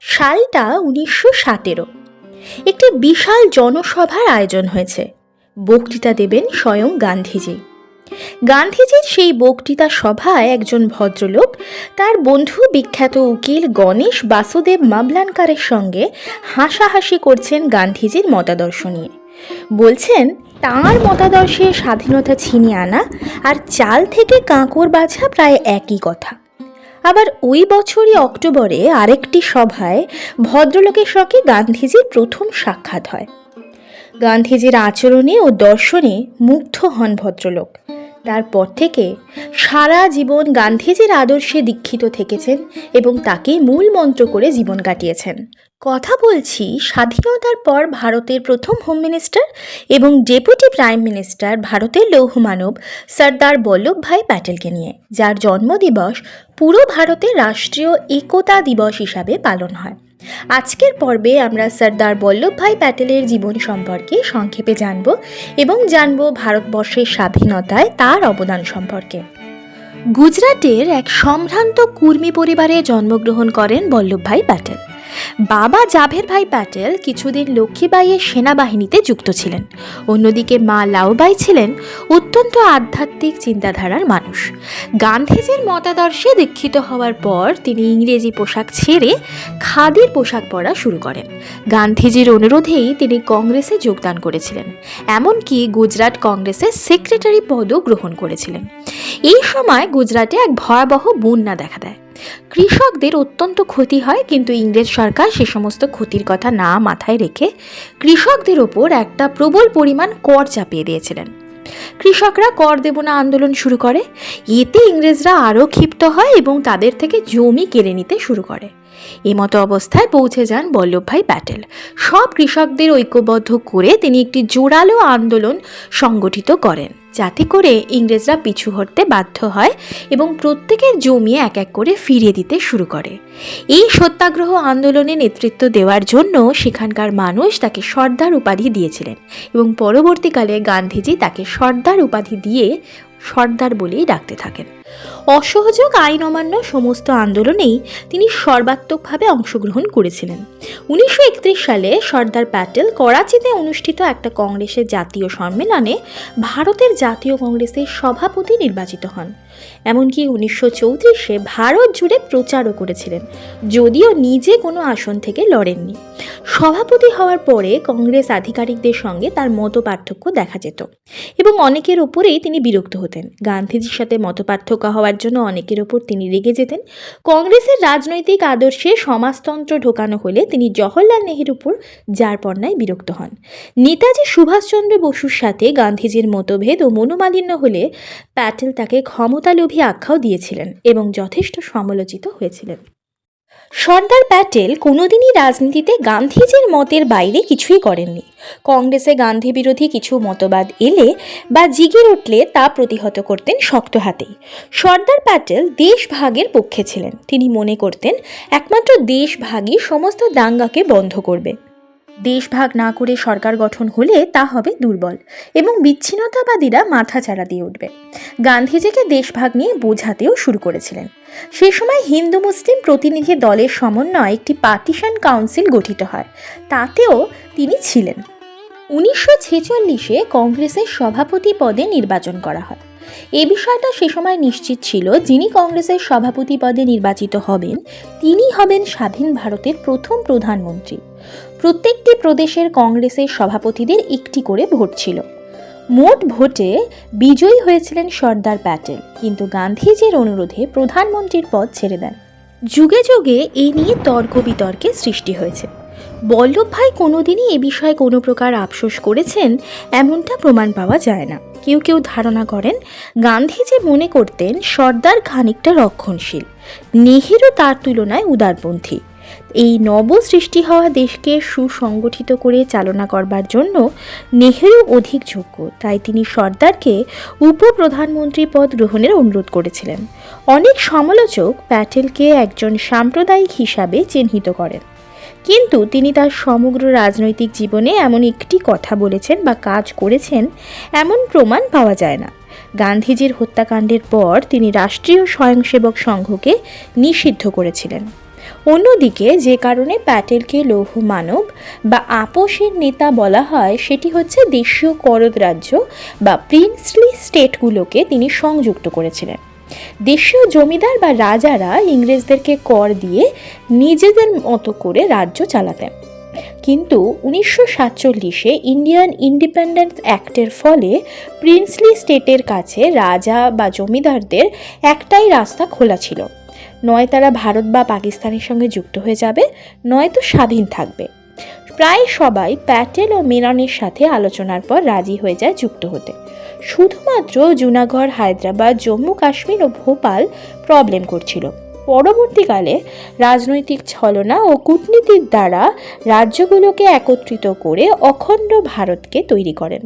সালটা উনিশশো সতেরো। একটি বিশাল জনসভার আয়োজন হয়েছে। বক্তৃতা দেবেন স্বয়ং গান্ধীজি। গান্ধীজির সেই বক্তৃতা সভায় একজন ভদ্রলোক তার বন্ধু বিখ্যাত উকিল গণেশ বাসুদেব মামলানকারের সঙ্গে হাসাহাসি করছেন গান্ধীজির মতাদর্শ নিয়ে। বলছেন, তাঁর মতাদর্শে স্বাধীনতা ছিনিয়ে আনা আর চাল থেকে কাঁকর বাছা প্রায় একই কথা। আবার ওই বছরই অক্টোবরে আরেকটি সভায় ভদ্রলোকের সঙ্গে গান্ধীজির প্রথম সাক্ষাৎ হয়। গান্ধীজির আচরণে ও দর্শনে মুগ্ধ হন ভদ্রলোক। তারপর থেকে সারা জীবন গান্ধীজির আদর্শে দীক্ষিত থেকেছেন এবং তাকে মূল মন্ত্র করে জীবন কাটিয়েছেন। কথা বলছি স্বাধীনতার পর ভারতের প্রথম হোম মিনিস্টার এবং ডেপুটি প্রাইম মিনিস্টার ভারতের লৌহমানব সর্দার বল্লভভাই প্যাটেলকে নিয়ে, যার জন্মদিবস পুরো ভারতে রাষ্ট্রীয় একতা দিবস হিসাবে পালন হয়। আজকের পর্বে আমরা সর্দার বল্লভভাই প্যাটেলের জীবন সম্পর্কে সংক্ষেপে জানব এবং জানব ভারতবর্ষের স্বাধীনতায় তার অবদান সম্পর্কে। গুজরাটের এক সম্ভ্রান্ত কুর্মী পরিবারে জন্মগ্রহণ করেন বল্লভভাই প্যাটেল। বাবা জাভের ভাই প্যাটেল কিছুদিন লক্ষ্মীবাইয়ের সেনাবাহিনীতে যুক্ত ছিলেন। অন্যদিকে মা লাউবাই ছিলেন অত্যন্ত আধ্যাত্মিক চিন্তাধারার মানুষ। গান্ধীজির মতাদর্শে দীক্ষিত হওয়ার পর তিনি ইংরেজি পোশাক ছেড়ে খাদির পোশাক পরা শুরু করেন। গান্ধীজির অনুরোধেই তিনি কংগ্রেসে যোগদান করেছিলেন, এমনকি গুজরাট কংগ্রেসের সেক্রেটারি পদও গ্রহণ করেছিলেন। এই সময় গুজরাটে এক ভয়াবহ বন্যা দেখা দেয়। কৃষকদের অত্যন্ত ক্ষতি হয়, কিন্তু ইংরেজ সরকার সে সমস্ত ক্ষতির কথা না মাথায় রেখে কৃষকদের ওপর একটা প্রবল পরিমাণ কর চাপিয়ে দিয়েছিলেন। কৃষকরা কর দেব না আন্দোলন শুরু করে। এতে ইংরেজরা আরও ক্ষিপ্ত হয় এবং তাদের থেকে জমি কেড়ে নিতে শুরু করে। এমতো অবস্থায় পৌঁছে যান বল্লভভাই প্যাটেল। সব কৃষকদের ঐক্যবদ্ধ করে তিনি একটি জোরালো আন্দোলন সংগঠিত করেন। যাতে করে ইংরেজরা পিছু হটতে বাধ্য হয় এবং প্রত্যেকের জমি এক এক করে ফিরিয়ে দিতে শুরু করে। এই সত্যাগ্রহ আন্দোলনে নেতৃত্ব দেওয়ার জন্য সেখানকার মানুষ তাকে সর্দার উপাধি দিয়েছিলেন এবং পরবর্তীকালে গান্ধীজি তাকে সর্দার উপাধি দিয়ে সর্দার বলেই ডাকতে থাকেন। অসহযোগ, আইন অমান্য সমস্ত আন্দোলনেই তিনি সর্বাত্মকভাবে অংশগ্রহণ করেছিলেন। উনিশশো একত্রিশ সালে সর্দার প্যাটেল করাচিতে অনুষ্ঠিত একটা কংগ্রেসের জাতীয় সম্মেলনে ভারতের জাতীয় কংগ্রেসের সভাপতি নির্বাচিত হন। এমনকি উনিশশো চৌত্রিশে ভারত জুড়ে প্রচারও করেছিলেন, যদিও নিজে কোনো আসন থেকে লড়েননি। সভাপতি হওয়ার পরে কংগ্রেস আধিকারিকদের সঙ্গে তার মত পার্থক্য দেখা যেত। এবং অনেকের ওপরেই তিনি বিরক্ত হতেন। গান্ধীজির সাথে মতপার্থক্য হওয়ার জন্য অনেকের ওপর তিনি রেগে যেতেন। কংগ্রেসের রাজনৈতিক আদর্শে সমাজতন্ত্র ঢোকানো হলে তিনি জওহরলাল নেহেরুর উপর যার পণ্যায় বিরক্ত হন। নেতাজি সুভাষচন্দ্র বসুর সাথে গান্ধীজির মতভেদ ও মনোমালিন্য হলে প্যাটেল তাকে ক্ষমতালোভী আখ্যাও দিয়েছিলেন এবং যথেষ্ট সমালোচিত হয়েছিলেন। সর্দার প্যাটেল কোনোদিনই রাজনীতিতে গান্ধীজির মতের বাইরে কিছুই করেননি। কংগ্রেসে গান্ধী বিরোধী কিছু মতবাদ এলে বা জিগির উঠলে তা প্রতিহত করতেন শক্ত হাতেই। সর্দার প্যাটেল দেশভাগের পক্ষে ছিলেন। তিনি মনে করতেন, একমাত্র দেশভাগই সমস্ত দাঙ্গাকে বন্ধ করবে। দেশভাগ না করে সরকার গঠন হলে তা হবে দুর্বল এবং বিচ্ছিন্নতাবাদীরা মাথা চাড়া দিয়ে উঠবে। গান্ধীজিকে দেশভাগ নিয়ে বোঝাতেও শুরু করেছিলেন। সে সময় হিন্দু মুসলিম প্রতিনিধি দলের সমন্বয়ে একটি পার্টিশন কাউন্সিল গঠিত হয়। তাতেও তিনি ছিলেন। উনিশশো ছেচল্লিশে কংগ্রেসের সভাপতি পদে নির্বাচন করা হয়। এ বিষয়টা সে সময় নিশ্চিত ছিল যিনি কংগ্রেসের সভাপতি পদে নির্বাচিত হবেন, তিনি হবেন স্বাধীন ভারতের প্রথম প্রধানমন্ত্রী। প্রত্যেকটি প্রদেশের কংগ্রেসের সভাপতিদের একটি করে ভোট ছিল। মোট ভোটে বিজয়ী হয়েছিলেন সর্দার প্যাটেল, কিন্তু গান্ধীজির অনুরোধে প্রধানমন্ত্রীর পদ ছেড়ে দেন। যুগে যুগে এই নিয়ে তর্ক বিতর্কের সৃষ্টি হয়েছে। বল্লভভাই কোনোদিনই এ বিষয়ে কোনো প্রকার আফসোস করেছেন, এমনটা প্রমাণ পাওয়া যায় না। কেউ কেউ ধারণা করেন, গান্ধীজি মনে করতেন সর্দার খানিকটা রক্ষণশীল। নেহেরু তার তুলনায় উদারপন্থী। এই নব সৃষ্টি হওয়া দেশকে সুসংগঠিত করে চালনা করবার জন্য নেহেরু অধিক যোগ্য, তাই তিনি সর্দারকে উপপ্রধানমন্ত্রী পদ গ্রহণের অনুরোধ করেছিলেন। অনেক সমালোচক প্যাটেলকে একজন সাম্প্রদায়িক হিসাবে চিহ্নিত করেন। কিন্তু তিনি তার সমগ্র রাজনৈতিক জীবনে এমন একটি কথা বলেছেন বা কাজ করেছেন, এমন প্রমাণ পাওয়া যায় না। গান্ধীজির হত্যাকাণ্ডের পর তিনি রাষ্ট্রীয় স্বয়ংসেবক সংঘকে নিষিদ্ধ করেছিলেন। অন্যদিকে যে কারণে প্যাটেলকে লৌহ মানব বা আপোষের নেতা বলা হয়, সেটি হচ্ছে দেশীয় করদ রাজ্য বা প্রিন্সলি স্টেটগুলোকে তিনি সংযুক্ত করেছিলেন। দেশীয় জমিদার বা রাজারা ইংরেজদেরকে কর দিয়ে নিজেদের মতো করে রাজ্য চালাতেন। কিন্তু উনিশশো সাতচল্লিশে ইন্ডিয়ান ইন্ডিপেন্ডেন্স অ্যাক্টের ফলে প্রিন্সলি স্টেটের কাছে রাজা বা জমিদারদের একটাই রাস্তা খোলা ছিল। নয় তারা ভারত বা পাকিস্তানের সঙ্গে যুক্ত হয়ে যাবে নয়তো স্বাধীন থাকবে। প্রায় সবাই প্যাটেল ও মেননের সাথে আলোচনার পর রাজি হয়ে যায় যুক্ত হতে। শুধুমাত্র জুনাগড়, হায়দ্রাবাদ, জম্মু, কাশ্মীর ও ভোপাল প্রবলেম করছিল। পরবর্তীকালে রাজনৈতিক ছলনা ও কূটনীতির দ্বারা রাজ্যগুলোকে একত্রিত করে অখণ্ড ভারতকে তৈরি করেন।